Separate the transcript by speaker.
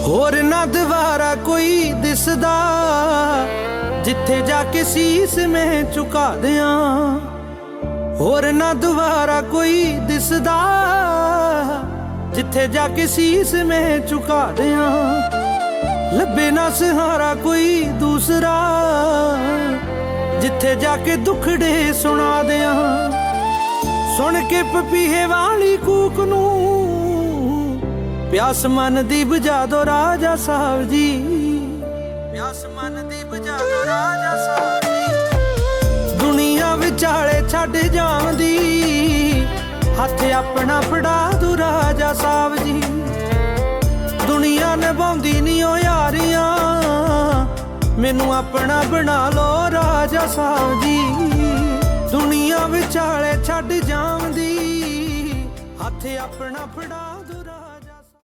Speaker 1: ਹੋਰ ਨਾ ਦੁਬਾਰਾ ਕੋਈ ਦਿਸਦਾ। ਜਿੱਥੇ ਜਾ ਕੇ ਸੀਸ ਮੈਂ ਝੁਕਾ ਦਿਆਂ, ਹੋਰ ਨਾ ਦੁਬਾਰਾ ਕੋਈ ਦਿਸਦਾ। ਜਿੱਥੇ ਜਾ ਕੇ ਸੀਸ ਮੈਂ ਝੁਕਾ ਦਿਆਂ, ਲੱਭੇ ਨਾ ਸਹਾਰਾ ਕੋਈ ਦੂਸਰਾ। ਜਿੱਥੇ ਜਾ ਕੇ ਦੁਖੜੇ ਸੁਣਾ ਦਿਆਂ, ਸੁਣ ਕੇ ਪਪੀਹੇ ਵਾਲੀ ਕੂਕ ਨੂੰ ਪਿਆਸ ਮਨ ਦੀ ਬੁਝਾ ਦੋ ਰਾਜਾ ਸਾਹਿਬ ਜੀ। ਪਿਆਸ ਮਨ ਦੀ ਬੁਝਾ ਦੋ ਰਾਜਾ ਸਾਹਿਬ ਜੀ। ਦੁਨੀਆ ਵਿਚਾਲੇ ਛੱਡ ਜਾਂਦੀ। ਹੱਥ ਆਪਣਾ ਫੜਾ ਦੋ ਰਾਜਾ ਸਾਹਿਬ ਜੀ। ਦੁਨੀਆ ਨਿਭਾਉਂਦੀ ਨਹੀਂ ਓ ਯਾਰੀਆਂ। ਮੈਨੂੰ ਆਪਣਾ ਬਣਾ ਲੋ ਰਾਜਾ ਸਾਹਿਬ ਜੀ। ਦੁਨੀਆ ਵਿਚਾਲੇ ਛੱਡ ਜਾਂਦੀ। ਹੱਥ ਆਪਣਾ ਫੜਾ